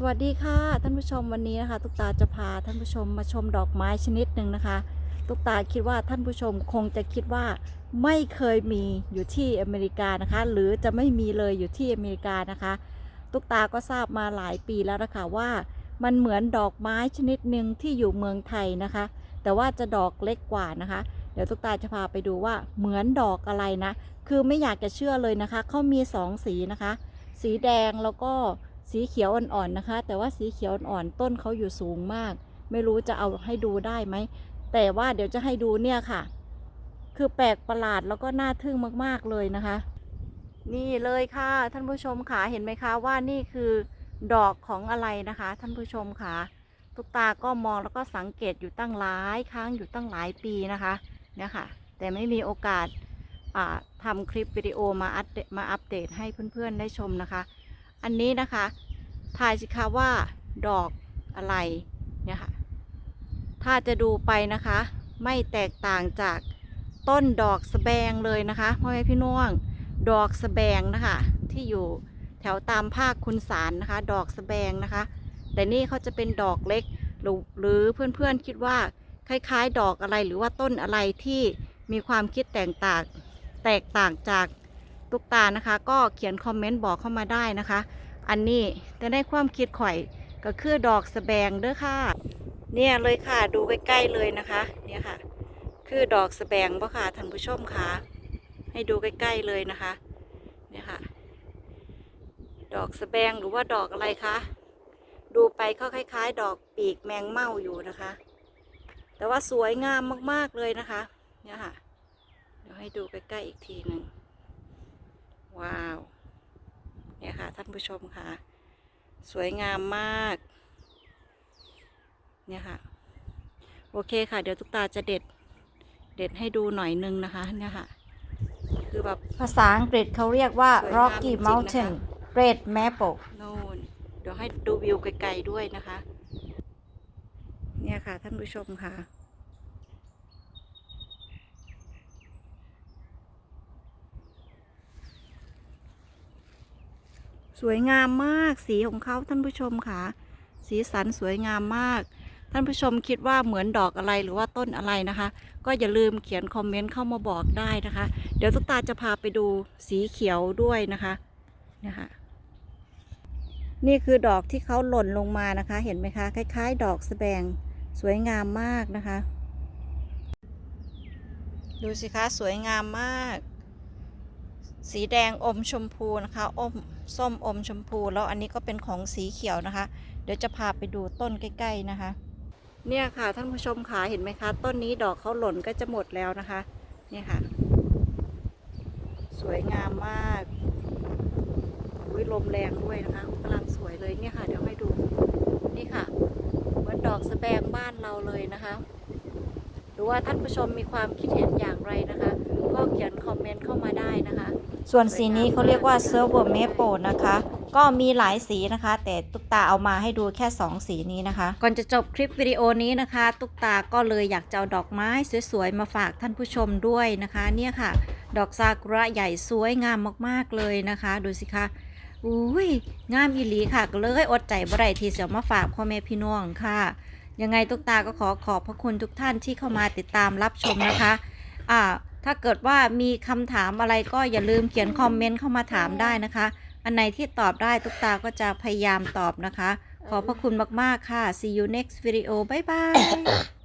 สวัสดีค่ะท่านผู้ชมวันนี้นะคะ ตุกตาจะพาท่านผู้ชมมาชมดอกไม้ชนิดหนึ่งนะคะ ตุกตาคิดว่าท่านผู้ชมคงจะคิดว่าไม่เคยมีอยู่ที่อเมริกานะคะ หรือจะไม่มีเลยอยู่ที่อเมริกานะคะ ตุกตาก็ทราบมาหลายปีแล้วนะคะว่ามันเหมือนดอกไม้ชนิดหนึ่งที่อยู่เมืองไทยนะคะ แต่ว่าจะดอกเล็กกว่านะคะ เดี๋ยวตุกตาจะพาไปดูว่าเหมือนดอกอะไรนะ คือไม่อยากจะเชื่อเลยนะคะเขามีสองสีนะคะ สีแดงแล้วก็ สีเขียวอ่อนๆนะคะ แต่ว่าสีเขียวอ่อนๆต้นเขาอยู่สูงมาก ไม่รู้จะเอาให้ดูได้ไหม แต่ว่าเดี๋ยวจะให้ดูเนี่ยค่ะ คือแปลกประหลาดแล้วก็น่าทึ่งมากๆเลยนะคะ นี่เลยค่ะท่านผู้ชมค่ะเห็นไหมคะว่านี่คือดอกของอะไรนะคะ ท่านผู้ชมค่ะทุกตาก็มองแล้วก็สังเกตอยู่ตั้งหลายครั้งอยู่ตั้งหลายปีนะคะเนี่ยค่ะ แต่ไม่มีโอกาสทำคลิปวิดีโอมาอัปเดตมาอัปเดตให้เพื่อนๆได้ชมนะคะ อันนี้นะคะทายสิคะว่าดอกอะไรเนี่ยค่ะ ถ้าจะดูไปนะคะ ไม่แตกต่างจากต้นดอกสะแบงเลยนะคะพ่อแม่พี่น้อง ดอกสะแบงนะคะ ที่อยู่แถวตามภาคคุณสารนะคะ ดอกสะแบงนะคะ แต่นี่เขาจะเป็นดอกเล็ก หรือหรือเพื่อนๆคิดว่าคล้าย ๆ ดอกอะไรหรือว่าต้นอะไรที่มีความคิดแตกต่างแตกต่างจาก ตุกตานะคะ ก็เขียนคอมเมนต์บอกเข้ามาได้นะคะ อันนี้แต่ในความคิดข่อยก็คือดอกสะแบงเด้อค่ะ เนี่ยเลยค่ะดูใกล้ๆเลยนะคะ เนี่ยค่ะ คือดอกสะแบงบ่ค่ะท่านผู้ชมค่ะให้ดูใกล้ ๆเลยนะคะ เนี่ยค่ะ ดอกสะแบงหรือว่าดอกอะไรคะดูไปเขาคล้าย ๆ ดอกปีกแมงเม่าอยู่นะคะ แต่ว่าสวยงามมากๆเลยนะคะ เนี่ยค่ะ เดี๋ยวให้ดูใกล้ๆอีกทีหนึ่งว้าว เนี่ยค่ะท่าน ผู้ชมค่ะ สวยงามมาก เนี่ยค่ะ โอเคค่ะ เดี๋ยวทุกตาจะเด็ด เด็ดให้ดูหน่อยนึงนะคะ เนี่ยค่ะ คือแบบภาษาอังกฤษเขาเรียกว่าสวยงาม Rocky จริงๆนะคะ Mountain Red Maple นู่นเดี๋ยวให้ดูวิวไกลๆด้วยนะคะ เนี่ยค่ะท่านผู้ชมค่ะ สวยงามมากสีของเขาท่านผู้ชมค่ะ สีสันสวยงามมาก ท่านผู้ชมคิดว่าเหมือนดอกอะไรหรือว่าต้นอะไรนะคะ ก็อย่าลืมเขียนคอมเมนต์เข้ามาบอกได้นะคะ เดี๋ยวทุกตาจะพาไปดูสีเขียวด้วยนะคะนะคะ นี่คือดอกที่เขาหล่นลงมานะคะ เห็นไหมคะ คล้าย ๆ ดอกสะแบงสวยงามมากนะคะ ดูสิคะสวยงามมาก สีแดงอมชมพูนะคะอมส้มอมชมพู แล้วอันนี้ก็เป็นของสีเขียวนะคะ เดี๋ยวจะพาไปดูต้นใกล้ ๆนะคะ เนี่ยค่ะท่านผู้ชมขาเห็นไหมคะ ต้นนี้ดอกเขาหล่นก็จะหมดแล้วนะคะ เนี่ยค่ะ สวยงามมากอุ้ยลมแรงด้วยนะคะกำลังสวยเลยเนี่ยค่ะ เดี๋ยวให้ดูนี่ค่ะเหมือนดอกสะแบงบ้านเราเลยนะคะหรือว่าท่านผู้ชมมีความคิดเห็นอย่างไรนะคะ ก็เขียนคอมเมนต์เข้ามาได้นะคะ ส่วนสีนี้เขาเรียกว่า Silver Maple นะคะ ก็มีหลายสีนะคะ แต่ตุ๊กตาเอามาให้ดูแค่ 2 สีนี้นะคะ ก่อนจะจบคลิปวิดีโอนี้นะคะ ตุ๊กตาก็เลยอยากจะเอาดอกไม้สวยๆ มาฝากท่านผู้ชมด้วยนะคะ เนี่ยค่ะ ดอกซากุระใหญ่สวยงามมากๆเลยนะคะ ดูสิคะอุ้ยงามอีหลีค่ะก็เลยอดใจบ่ได้ที่จะเอามาฝากพ่อแม่พี่น้องค่ะ ยังไงตุ๊กตาก็ขอขอบพระคุณทุกท่านที่เข้ามาติดตามรับชมนะคะ อ่า ถ้าเกิดว่ามีคำถามอะไรก็อย่าลืมเขียนคอมเมนต์เข้ามาถามได้นะคะ อันไหนที่ตอบได้ตุ๊กตาก็จะพยายามตอบนะคะ ขอบพระคุณมาก ๆ ค่ะ see you next video bye bye